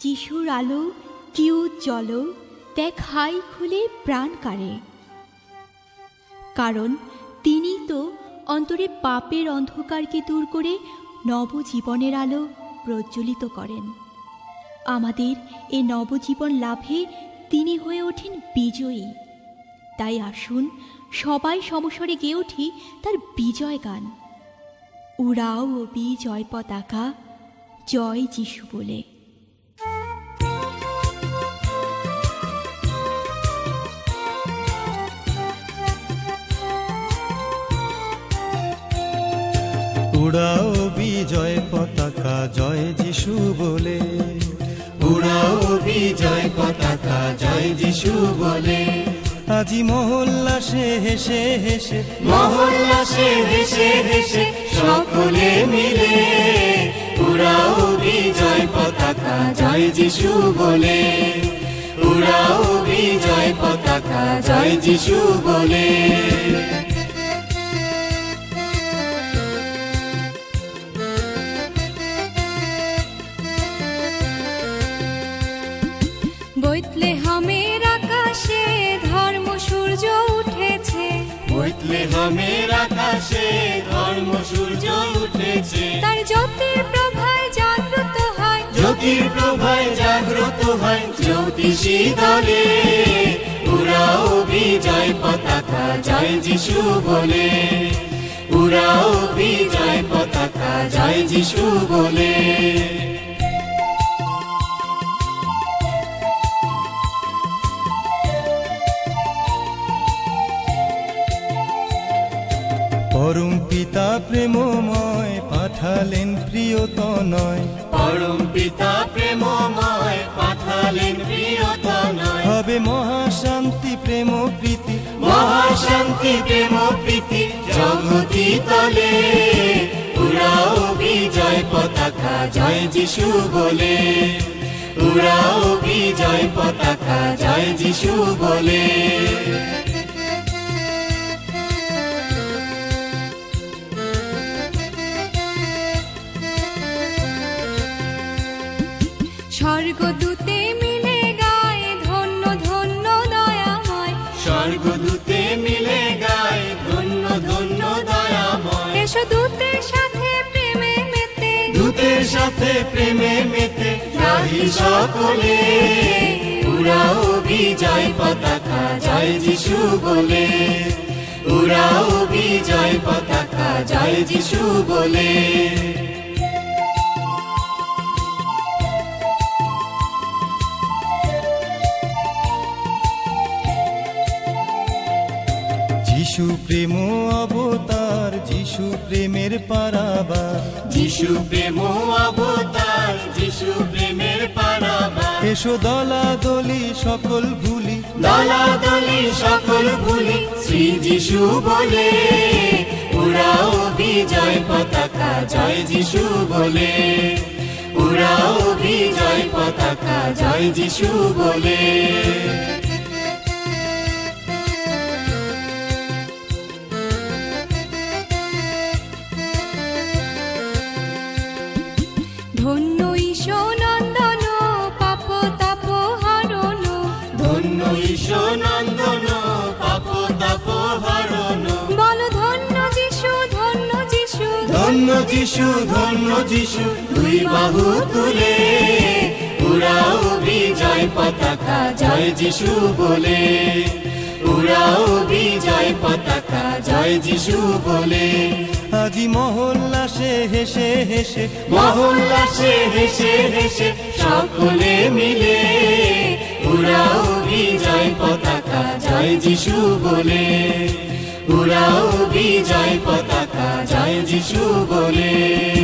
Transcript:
যিশুর আলো কি উজ্জ্বল দেখ হাই খুলে প্রাণ কারে কারণ তিনি তো অন্তরে পাপের অন্ধকারকে দূর করে নবজীবনের আলো প্রজ্বলিত করেন। আমাদের এ নবজীবন লাভে তিনি হয়ে ওঠেন বিজয়ী। তাই আসুন সবাই সমস্বরে গেয়ে উঠি তার বিজয় গান। উড়াও ও বিজয় পতাকা, জয় যিশু বলে। উড়াও বিজয় পতাকা জয় যিশু বলে। উড়াও বিজয় পতাকা জয় যিশু বলে। আজি মহল্লাসে হেসে হেসে। মহল্লাসে হেসে হেসে সকলে মিলে উড়াও বিজয় পতাকা জয় যিশু বলে। উড়াও বিজয় পতাকা জয় যিশু বলে। হামের আকাশে ধর্ম সূর্য উঠেছে। তার জ্যোতির প্রভায় জাগ্রত হয়। জ্যোতির প্রভায় জাগ্রত হয় জ্যোতিষী দলে। উড়াও বিজয় পতাকা জয় যিশু বলে। উড়াও বিজয় পতাকা জয় যিশু বলে। পরম পিতা প্রেমময় পাঠালেন প্রিয়তনয়। পরম পিতা প্রেমময় পাঠালেন প্রিয়তনয়। হবে মহাশান্তি প্রেম প্রীতি। মহাশান্তি প্রেম প্রীতি জগতি তলে। উড়াও বিজয় পতাকা জয় যিশু বলে। উড়াও বিজয় পতাকা জয় যিশু বলে। স্বর্গদূতে মিলে গায়ে ধন্য ধন্য দয়াময়। স্বর্গদূতে মিলে গায় ধন্য ধন্য দয়াময়। এসো দূতের সাথে প্রেমে মেতে। দূতের সাথে প্রেমে মেতে। রাহি সকলে উড়াও বিজয় পতাকা জয় যিশু বলে। উড়াও বিজয় পতাকা জয় যিশু বলে। যিশু প্রেম অবতার যিশু প্রেমের পারাবার। যিশু প্রেম অবতার যিশু প্রেমের পারাবার। এসো দলা দলি সকল ভুলি দলাদলি সকল ভুলি শ্রী যিশু বলে। উড়াও বিজয় পতাকা জয় যিশু বলে। উড়াও বিজয় পতাকা জয় যিশু বলে। ধন্য ঈশ্বর নন্দন পাপ তাপ হরণ বল ধন্য যিশু ধন্য যিশু। ধন্য যিশু ধন্য যিশু দুই বাহু তুলে। উড়াও বিজয় পতাকা জয় যিশু বলে। উড়াও বিজয় পতাকা জয় যিশু বলে। আজি মহল্লাসে হেসে হেসে মহল্লাসে হেসে হেসে সকলে মিলে জয় যিশু বলে। উড়াও বিজয় পতাকা জয় যিশু বলে।